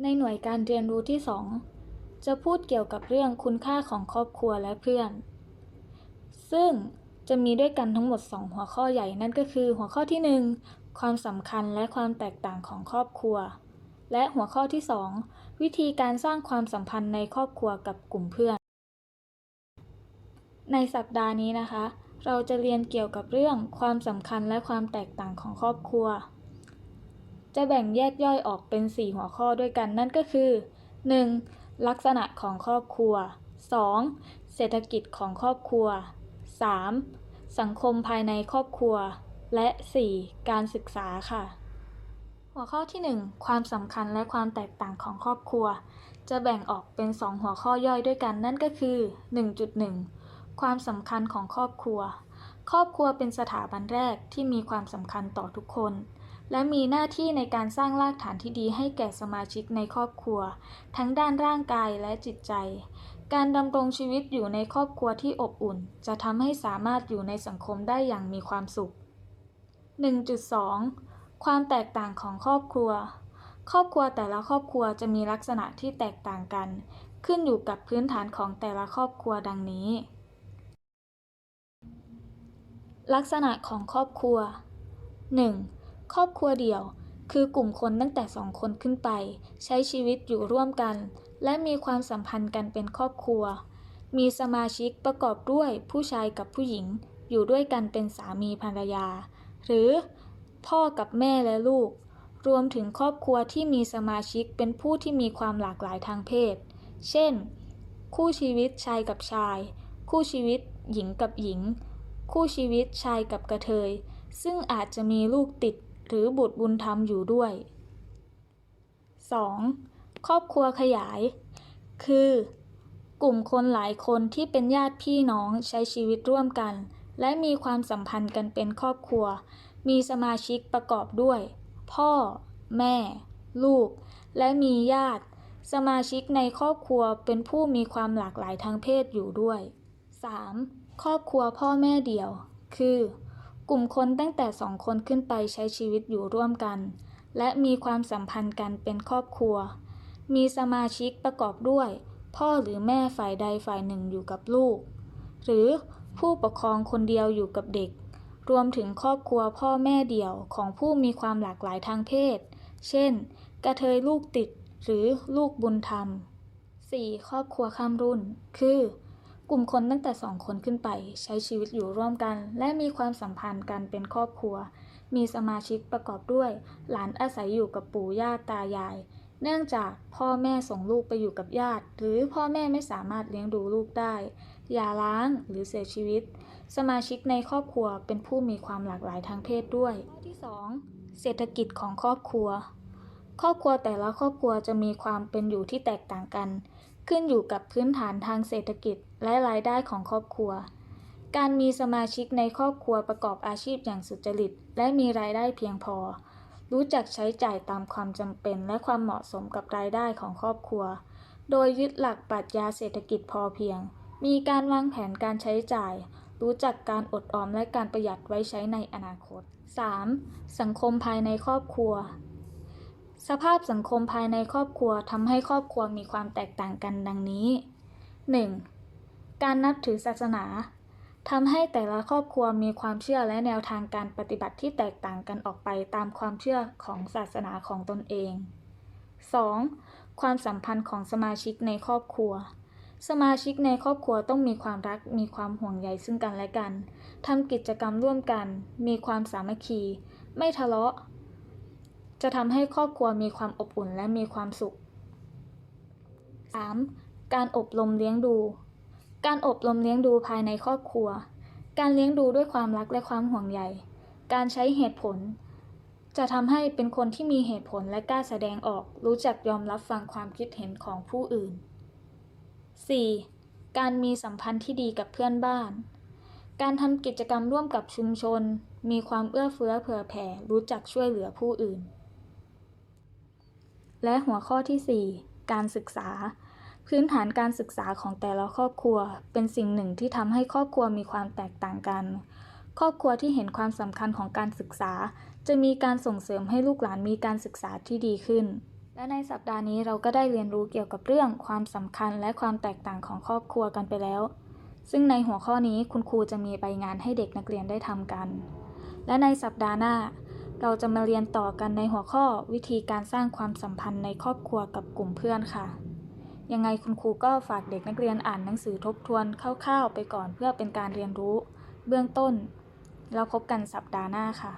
ในหน่วยการเรียนรู้ที่ 2 จะพูดเกี่ยวกับเรื่องคุณค่าของครอบครัวและเพื่อน ซึ่งจะมีด้วยกันทั้งหมด 2 หัวข้อใหญ่นั่นก็คือ หัวข้อที่ 1 ความสำคัญและความแตกต่างของครอบครัว และหัวข้อที่ 2 วิธีการสร้างความสัมพันธ์ในครอบครัวกับกลุ่มเพื่อน ในสัปดาห์นี้นะคะ เราจะเรียนเกี่ยวกับเรื่องความสำคัญและความแตกต่างของครอบครัว จะแบ่งแยกย่อยออกเป็น 4 หัวข้อด้วยกันนั่นก็คือ 1. ลักษณะของครอบครัว 2. เศรษฐกิจของครอบครัว 3. สังคมภายในครอบครัว และ 4. การศึกษาค่ะ หัวข้อที่ 1 ความสำคัญและความแตกต่างของครอบครัว จะแบ่งออกเป็น 2 หัวข้อย่อยด้วยกันนั่นก็คือ 1.1 ความสำคัญของครอบครัว ครอบครัวเป็นสถาบันแรกที่มีความสำคัญต่อทุกคน และมีหน้าที่ในการสร้างรากฐานที่ดีให้แก่สมาชิกในครอบครัว ทั้งด้านร่างกายและจิตใจ การดำรงชีวิตอยู่ในครอบครัวที่อบอุ่น จะทำให้สามารถอยู่ในสังคมได้อย่างมีความสุข 1.2 ความแตกต่างของครอบครัว ครอบครัวแต่ละครอบครัวจะมีลักษณะที่แตกต่างกัน ขึ้นอยู่กับพื้นฐานของแต่ละครอบครัวดังนี้ ลักษณะของครอบครัว 1. ครอบครัวเดี่ยว คือกลุ่มคนตั้งแต่สองคนขึ้นไป ใช้ชีวิตอยู่ร่วมกัน และมีความสัมพันธ์กันเป็นครอบครัว มีสมาชิกประกอบด้วยผู้ชายกับผู้หญิง อยู่ด้วยกันเป็นสามีภรรยา หรือ พ่อกับแม่และลูก รวมถึงครอบครัวที่มีสมาชิกเป็นผู้ที่มีความหลากหลายทางเพศ เช่น คู่ชีวิตชายกับชาย คู่ชีวิตหญิงกับหญิง คู่ชีวิตชายกับกระเทยซึ่งอาจจะมีลูกติด หรือบุตรบุญธรรมอยู่ด้วย 2. ครอบครัวขยาย คือกลุ่มคนหลายคนที่เป็นญาติพี่น้องใช้ชีวิตร่วมกัน และมีความสัมพันธ์กันเป็นครอบครัว มีสมาชิกประกอบด้วย พ่อ แม่ ลูก และมีญาติ สมาชิกในครอบครัวเป็นผู้มีความหลากหลายทางเพศอยู่ด้วย 3. ครอบครัวพ่อแม่เดี่ยว คือ กลุ่มคนตั้งแต่สองคนขึ้นไปใช้ชีวิตอยู่ร่วมกัน และมีความสัมพันธ์กันเป็นครอบครัว มีสมาชิกประกอบด้วย พ่อหรือแม่ฝ่ายใดฝ่ายหนึ่งอยู่กับลูก หรือผู้ปกครองคนเดียวอยู่กับเด็ก รวมถึงครอบครัวพ่อแม่เดี่ยวของผู้มีความหลากหลายทางเพศ เช่น กระเทยลูกติดหรือลูกบุญธรรม 4. ครอบครัวข้ามรุ่น คือ กลุ่มคนตั้งแต่สองคนขึ้นไป ใช้ชีวิตอยู่ร่วมกัน และมีความสัมพันธ์กันเป็นครอบครัว มีสมาชิกประกอบด้วย หลานอาศัยอยู่กับปู่ย่าตายาย เนื่องจากพ่อแม่ส่งลูกไปอยู่กับญาติ หรือพ่อแม่ไม่สามารถเลี้ยงดูลูกได้หย่าร้างหรือเสียชีวิต สมาชิกในครอบครัวเป็นผู้มีความหลากหลายทางเพศด้วยข้อที่ 2 เศรษฐกิจของครอบครัว ครอบครัวแต่ละครอบครัวจะมีความเป็นอยู่ที่แตกต่างกัน ขึ้นอยู่กับพื้นฐานทางเศรษฐกิจและรายได้ของครอบครัว การมีสมาชิกในครอบครัวประกอบอาชีพอย่างสุจริต และมีรายได้เพียงพอ รู้จักใช้จ่ายตามความจำเป็นและความเหมาะสมกับรายได้ของครอบครัว โดยยึดหลักปรัชญาเศรษฐกิจพอเพียง มีการวางแผนการใช้จ่าย รู้จักการอดออมและการประหยัดไว้ใช้ในอนาคต 3. สังคมภายในครอบครัว สภาพสังคมภายในครอบครัวทำให้ครอบครัวมีความแตกต่างกันดังนี้ 1. การนับถือศาสนาทำให้แต่ละครอบครัวมีความเชื่อและแนวทางการปฏิบัติที่แตกต่างกันออกไปตามความเชื่อของศาสนาของตนเอง 2. ความสัมพันธ์ของสมาชิกในครอบครัว สมาชิกในครอบครัวต้องมีความรัก มีความห่วงใยซึ่งกันและกัน ทำกิจกรรมร่วมกัน มีความสามัคคี ไม่ทะเลาะ จะทำให้ครอบครัวมีความอบอุ่นและมีความสุข 3. การอบรมเลี้ยงดู การอบรมเลี้ยงดูภายในครอบครัว การเลี้ยงดูด้วยความรักและความห่วงใย การใช้เหตุผล จะทำให้เป็นคนที่มีเหตุผลและกล้าแสดงออก รู้จักยอมรับฟังความคิดเห็นของผู้อื่น 4. การมีสัมพันธ์ที่ดีกับเพื่อนบ้าน การทำกิจกรรมร่วมกับชุมชน มีความเอื้อเฟื้อเผื่อแผ่ รู้จักช่วยเหลือผู้อื่น และหัวข้อที่ 4 การศึกษา พื้นฐานการศึกษาของแต่ละครอบครัว เป็นสิ่งหนึ่งที่ทำให้ครอบครัวมีความแตกต่างกัน ครอบครัวที่เห็นความสำคัญของการศึกษา จะมีการส่งเสริมให้ลูกหลานมีการศึกษาที่ดีขึ้น และและในสัปดาห์นี้เราก็ได้เรียนรู้เกี่ยวกับเรื่องความสำคัญและความแตกต่างของครอบครัวกันไปแล้ว ซึ่งในหัวข้อนี้คุณครูจะมีใบงานให้เด็กนักเรียนได้ทำกัน และในสัปดาห์หน้า เราจะมาเรียนต่อกันในหัวข้อวิธีการสร้างความสัมพันธ์ในครอบครัวกับกลุ่มเพื่อนค่ะ ยังไงคุณครูก็ฝากเด็กนักเรียนอ่านหนังสือทบทวนคร่าวๆไปก่อนเพื่อเป็นการเรียนรู้ เบื้องต้นแล้วพบกันสัปดาห์หน้าค่ะ